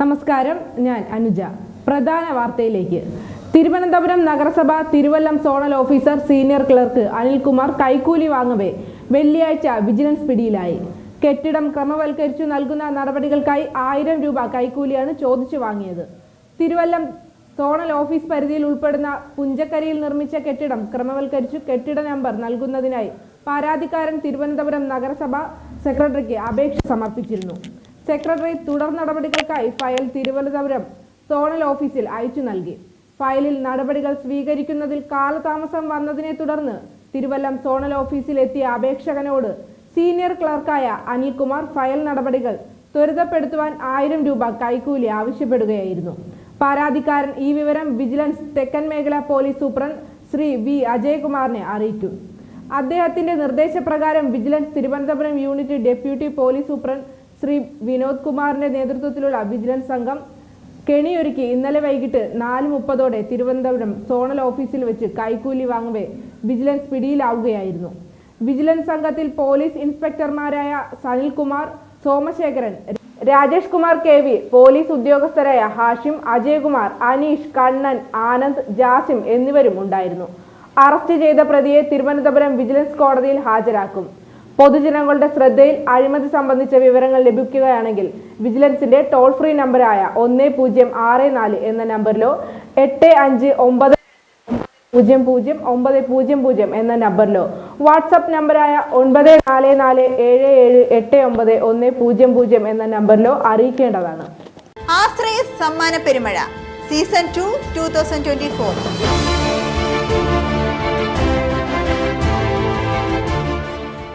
നമസ്കാരം ഞാൻ അനുജ. പ്രധാന വാർത്തയിലേക്ക്. തിരുവനന്തപുരം നഗരസഭ Thiruvallam zonal officer senior clerk Anilkumar കൈക്കൂലി വാങ്ങവേ. വെള്ളിയാഴ്ച വിജിലൻസ് പിടിയിലായി. കെട്ടിടം ക്രമവൽക്കരിച്ചു നൽകുന്ന നടപടികൾക്കായി ആയിരം രൂപ കൈക്കൂലിയാണ് ചോദിച്ചു വാങ്ങിയത്. തിരുവല്ലം സോണൽ ഓഫീസ് പരിധിയിൽ ഉൾപ്പെടുന്ന പുഞ്ചക്കരിയിൽ നിർമ്മിച്ച കെട്ടിടം ക്രമവൽക്കരിച്ചു കെട്ടിട നമ്പർ നൽകുന്നതിനായി പരാതിക്കാരൻ തിരുവനന്തപുരം നഗരസഭ സെക്രട്ടറിക്ക് അപേക്ഷ സമർപ്പിച്ചിരുന്നു. സെക്രട്ടറി തുടർ നടപടികൾക്കായി ഫയൽ തിരുവനന്തപുരം സോണൽ ഓഫീസിൽ അയച്ചു നൽകി. ഫയലിൽ നടപടികൾ സ്വീകരിക്കുന്നതിൽ കാലതാമസം വന്നതിനെ തുടർന്ന് തിരുവല്ലം സോണൽ ഓഫീസിൽ എത്തിയ അപേക്ഷകനോട് സീനിയർ ക്ലർക്കായ അനിൽകുമാർ ഫയൽ നടപടികൾ ത്വരിതപ്പെടുത്തുവാൻ ആയിരം രൂപ കൈക്കൂലി ആവശ്യപ്പെടുകയായിരുന്നു. പരാതിക്കാരൻ ഈ വിവരം വിജിലൻസ് തെക്കൻ മേഖല പോലീസ് സൂപ്രണ്ട് ശ്രീ വി അജയകുമാറിനെ അറിയിച്ചു അദ്ദേഹത്തിന്റെ നിർദ്ദേശപ്രകാരം vigilance Thiruvananthapuram unit deputy police superintendent Shri Vinod കുമാറിന്റെ നേതൃത്വത്തിലുള്ള വിജിലൻസ് സംഘം കെണിയൊരുക്കി ഇന്നലെ വൈകിട്ട് നാല് മുപ്പതോടെ തിരുവനന്തപുരം സോണൽ ഓഫീസിൽ വെച്ച് കൈക്കൂലി വാങ്ങവേ വിജിലൻസ് പിടിയിലാവുകയായിരുന്നു. വിജിലൻസ് സംഘത്തിൽ police ഇൻസ്പെക്ടർമാരായ Sanilkumar Somasekharan Rajesh Kumar K V police ഉദ്യോഗസ്ഥരായ Hashim Ajayakumar Aneesh Kannan Anand Jasim എന്നിവരും ഉണ്ടായിരുന്നു. അറസ്റ്റ് ചെയ്ത പ്രതിയെ തിരുവനന്തപുരം വിജിലൻസ് കോടതിയിൽ ഹാജരാക്കും. പൊതുജനങ്ങളുടെ ശ്രദ്ധയിൽ അഴിമതി സംബന്ധിച്ച വിവരങ്ങൾ ലഭിക്കുകയാണെങ്കിൽ വിജിലൻസിന്റെ ടോൾ ഫ്രീ നമ്പറായ ഒന്ന് പൂജ്യം ആറ് നാല് എന്ന നമ്പറിലോ എട്ട് അഞ്ച് ഒമ്പത് പൂജ്യം പൂജ്യം ഒമ്പത് പൂജ്യം പൂജ്യം എന്ന നമ്പറിലോ വാട്സപ്പ് നമ്പറായ ഒൻപത് നാല് നാല് ഏഴ് ഏഴ് എട്ട് ഒമ്പത് ഒന്ന് പൂജ്യം പൂജ്യം എന്ന നമ്പറിലോ അറിയിക്കേണ്ടതാണ്. ആശ്രയ സമ്മാന പെരുമഴ. Season two two thousand twenty four